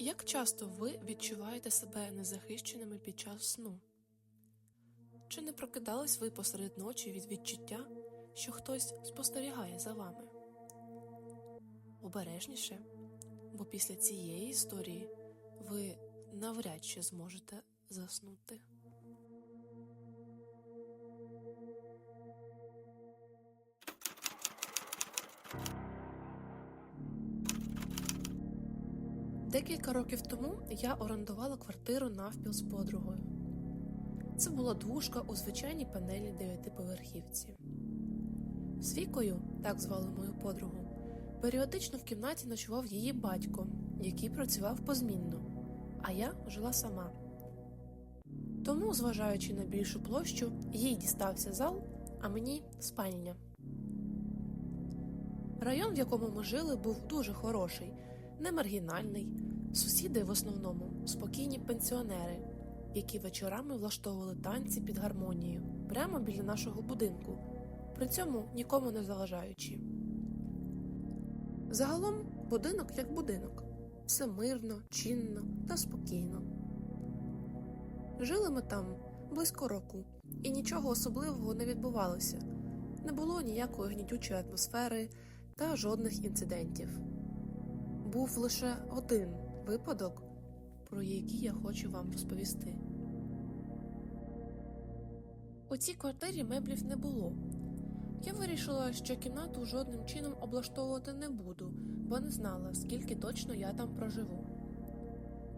Як часто ви відчуваєте себе незахищеними під час сну? Чи не прокидались ви посеред ночі від відчуття, що хтось спостерігає за вами? Обережніше, бо після цієї історії ви навряд чи зможете заснути. Декілька років тому я орендувала квартиру навпіл з подругою. Це була двушка у звичайній панелі дев'ятиповерхівці. З вікою, так звали мою подругу, періодично в кімнаті ночував її батько, який працював позмінно, а я жила сама. Тому, зважаючи на більшу площу, їй дістався зал, а мені спальня. Район, в якому ми жили, був дуже хороший, не маргінальний. Сусіди в основному спокійні пенсіонери, які вечорами влаштовували танці під гармонію прямо біля нашого будинку, при цьому нікому не заважаючи. Загалом будинок як будинок, все мирно, чинно та спокійно. Жили ми там близько року, і нічого особливого не відбувалося, не було ніякої гнітючої атмосфери та жодних інцидентів. Був лише один випадок, про який я хочу вам розповісти. У цій квартирі меблів не було. Я вирішила, що кімнату жодним чином облаштовувати не буду, бо не знала, скільки точно я там проживу.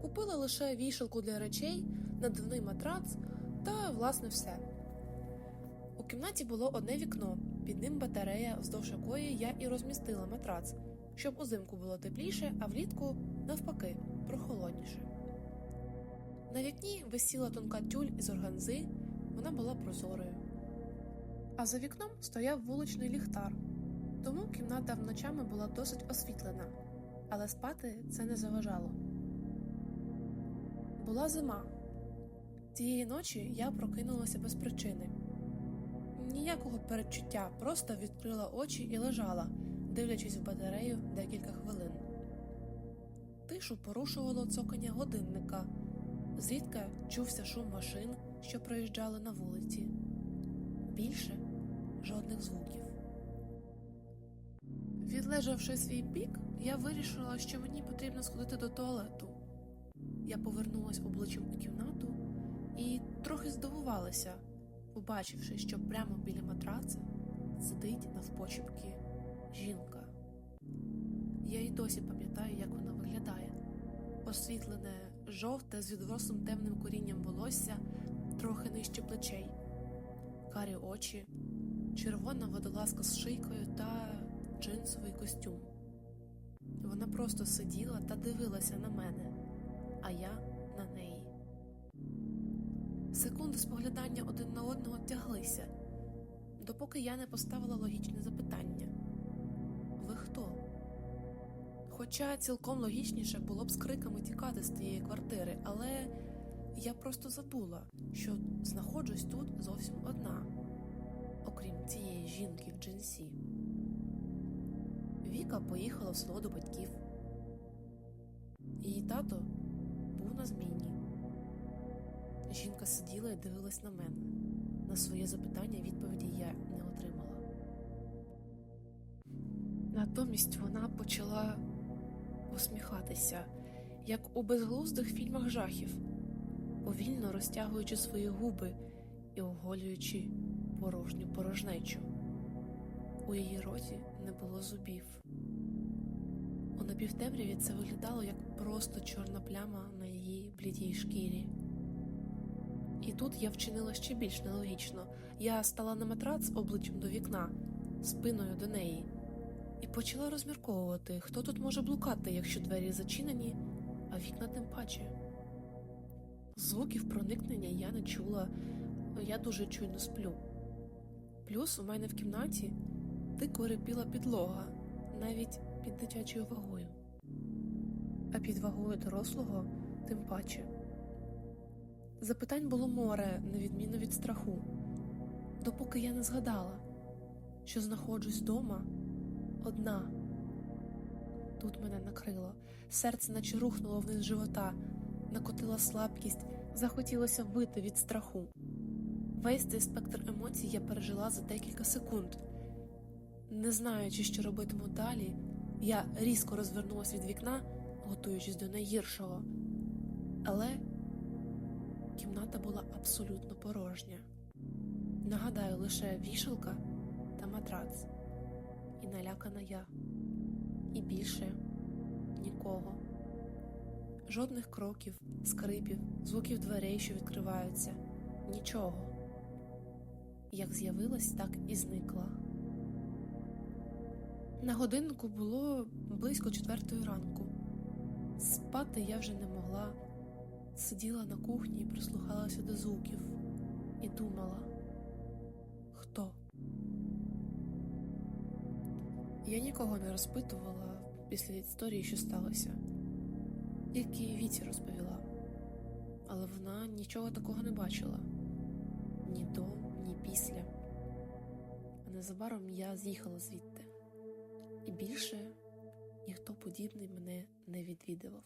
Купила лише вішалку для речей, надувний матрац та, власне, все. У кімнаті було одне вікно, під ним батарея, вздовж якої я і розмістила матрац, щоб узимку було тепліше, а влітку, навпаки, прохолодніше. На вікні висіла тонка тюль із органзи, вона була прозорою. А за вікном стояв вуличний ліхтар, тому кімната вночами була досить освітлена, але спати це не заважало. Була зима. Тієї ночі я прокинулася без причини. Ніякого передчуття, просто відкрила очі і лежала, дивлячись в батарею декілька хвилин. Тишу порушувало цокання годинника, зрідка чувся шум машин, що проїжджали на вулиці. Більше жодних звуків. Відлежавши свій бік, я вирішила, що мені потрібно сходити до туалету. Я повернулась обличчям у кімнату і трохи здивувалася, побачивши, що прямо біля матраца сидить навпочепки жінка. Я й досі пам'ятаю, як вона виглядає. Освітлене, жовте з відрослим темним корінням волосся трохи нижче плечей, карі очі, червона водолазка з шийкою та джинсовий костюм. Вона просто сиділа та дивилася на мене, а я. Секунди споглядання один на одного тяглися, допоки я не поставила логічне запитання: Ви хто? Хоча цілком логічніше було б з криками тікати з тієї квартири, але я просто забула, що знаходжусь тут зовсім одна, окрім цієї жінки в джинсі. Віка поїхала в село до батьків. Її тато був на зміні. Жінка сиділа і дивилась на мене. На своє запитання відповіді я не отримала. Натомість вона почала усміхатися, як у безглуздих фільмах жахів, повільно розтягуючи свої губи і оголюючи порожню порожнечу. У її роті не було зубів. У напівтемряві це виглядало як просто чорна пляма на її блідій шкірі. І тут я вчинила ще більш нелогічно. Я стала на матрац обличчям до вікна, спиною до неї, і почала розмірковувати, хто тут може блукати, якщо двері зачинені, а вікна тим паче. Звуків проникнення я не чула, я дуже чуйно сплю. Плюс у мене в кімнаті дико репіла підлога, навіть під дитячою вагою, а під вагою дорослого тим паче. Запитань було море, на відміну від страху, допоки я не згадала, що знаходжусь вдома одна. Тут мене накрило, серце наче рухнуло вниз живота, накотила слабкість, захотілося вбити від страху. Весь цей спектр емоцій я пережила за декілька секунд. Не знаючи, що робитиму далі, я різко розвернулася від вікна, готуючись до найгіршого. Але кімната була абсолютно порожня. Нагадаю, лише вішалка та матрац, і налякана я. І більше нікого. Жодних кроків, скрипів, звуків дверей, що відкриваються, нічого. Як з'явилась, так і зникла. На годиннику було близько четвертої ранку. Спати я вже не могла. Сиділа на кухні і прислухалася до звуків і думала, хто? Я нікого не розпитувала після історії, що сталося. Тільки Віці розповіла, але вона нічого такого не бачила ні до, ні після. А незабаром я з'їхала звідти, і більше ніхто подібний мене не відвідував.